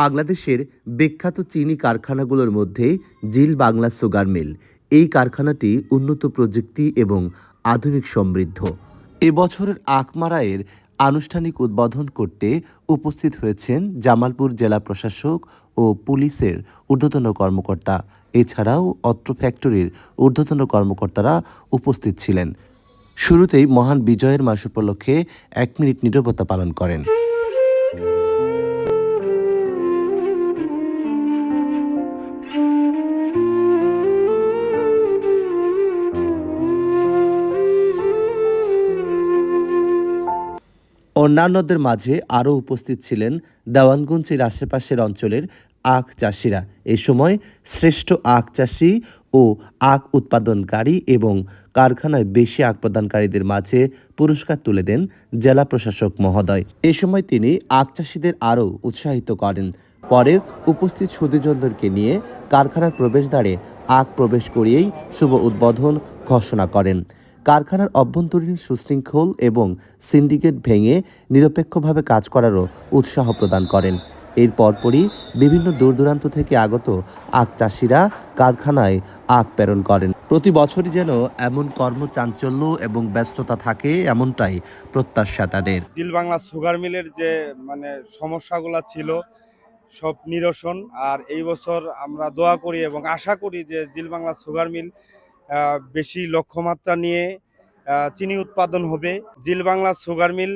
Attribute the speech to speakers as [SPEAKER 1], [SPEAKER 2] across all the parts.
[SPEAKER 1] বাংলাদেশের বিখ্যাত চিনি কারখানাগুলোর মধ্যে জিল বাংলা সুগার মিল। এই কারখানাটি উন্নত প্রযুক্তি এবং আধুনিক সমৃদ্ধ। এবছরের আখমারায়ের আনুষ্ঠানিক উদ্বোধন করতে উপস্থিত হয়েছেন জামালপুর জেলা প্রশাসক ও পুলিশের ঊর্ধ্বতন কর্মকর্তা। এছাড়াও অত্র ফ্যাক্টরির ঊর্ধ্বতন কর্মকর্তারা উপস্থিত ছিলেন। শুরুতেই মহান বিজয়ের মাস উপলক্ষে এক মিনিট নীরবতা পালন করেন। অন্যান্যদের মাঝে আরও উপস্থিত ছিলেন দেওয়ানগঞ্জের আশেপাশের অঞ্চলের আখ চাষিরা। এ সময় শ্রেষ্ঠ আখ চাষি ও আখ উৎপাদনকারী এবং কারখানায় বেশি আখ প্রদানকারীদের মাঝে পুরস্কার তুলে দেন জেলা প্রশাসক মহোদয়। এ সময় তিনি আখ চাষিদের আরও উৎসাহিত করেন। পরে উপস্থিত সুদীজনদেরকে নিয়ে কারখানার প্রবেশদ্বারে আখ প্রবেশ করিয়েই শুভ উদ্বোধন ঘোষণা করেন। কারখানার অভ্যন্তরীণ সুশৃঙ্খল এবং সিন্ডিকেট ভেঙে নিরপেক্ষভাবে কাজ করারও উৎসাহ প্রদান করেন। এর পরপরই বিভিন্ন দূর দূরান্ত থেকে আগত আখ চাষিরা কারখানায় আখ প্রেরণ করেন। প্রতি বছরই যেন এমন কর্মচাঞ্চল্য এবং ব্যস্ততা থাকে, এমনটাই প্রত্যাশা তাদের।
[SPEAKER 2] জিল বাংলা সুগার মিলের যে মানে সমস্যাগুলো ছিল, সব নিরসন। আর এই বছর আমরা দোয়া করি এবং আশা করি যে জিল বাংলা সুগার মিল বেশি লক্ষ্যমাত্রা নিয়ে চিনি উৎপাদন হবে। জিল বাংলা সুগার মিল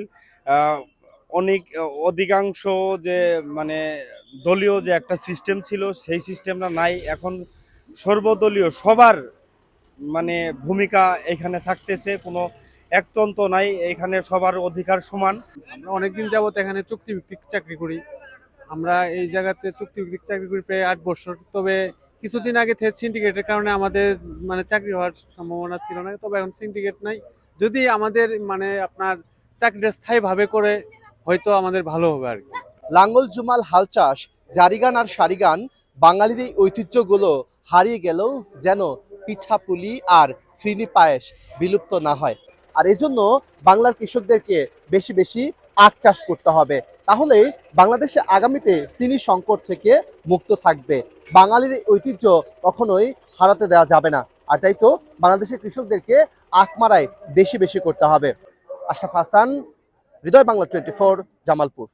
[SPEAKER 2] অনেক, অধিকাংশ যে মানে দলীয় যে একটা সিস্টেম ছিল, সেই সিস্টেমটা নাই। এখন সর্বদলীয় সবার মানে ভূমিকা এখানে থাকতেছে। কোনো একতন্ত্র নাই, এখানে সবার অধিকার সমান।
[SPEAKER 3] আমরা অনেকদিন যাবত এখানে চুক্তিভিত্তিক চাকরি করি। আমরা এই জায়গাতে চুক্তিভিত্তিক চাকরি করি প্রায় আট বছর। তবে কিছুদিন আগে থেকে সিন্ডিকেটের কারণে আমাদের মানে চাকরি হওয়ার সম্ভাবনা ছিল না, তবে এখন সিন্ডিকেট নাই। যদি আমাদের মানে আপনার চাকরিটা স্থায়ীভাবে করে, হয়তো আমাদের ভালো হবে আর কি।
[SPEAKER 4] লাঙ্গল, জুমাল, হাল চাষ, জারিগান আর সারিগান, বাঙালির এই ঐতিহ্যগুলো হারিয়ে গেলেও যেন পিঠাপুলি আর ফিনি পায়েস বিলুপ্ত না হয়। আর এজন্য বাংলার কৃষকদেরকে বেশি বেশি আখ চাষ করতে হবে। তাহলে বাংলাদেশে আগামীতে চিনি সংকট থেকে মুক্ত থাকবে। বাঙালির ঐতিহ্য কখনোই হারাতে দেওয়া যাবে না। আর তাই তো বাংলাদেশের কৃষকদেরকে আখ মারায় বেশি বেশি করতে হবে। Ashraf Hasan, Hridoy Bangla twenty four, Jamalpur.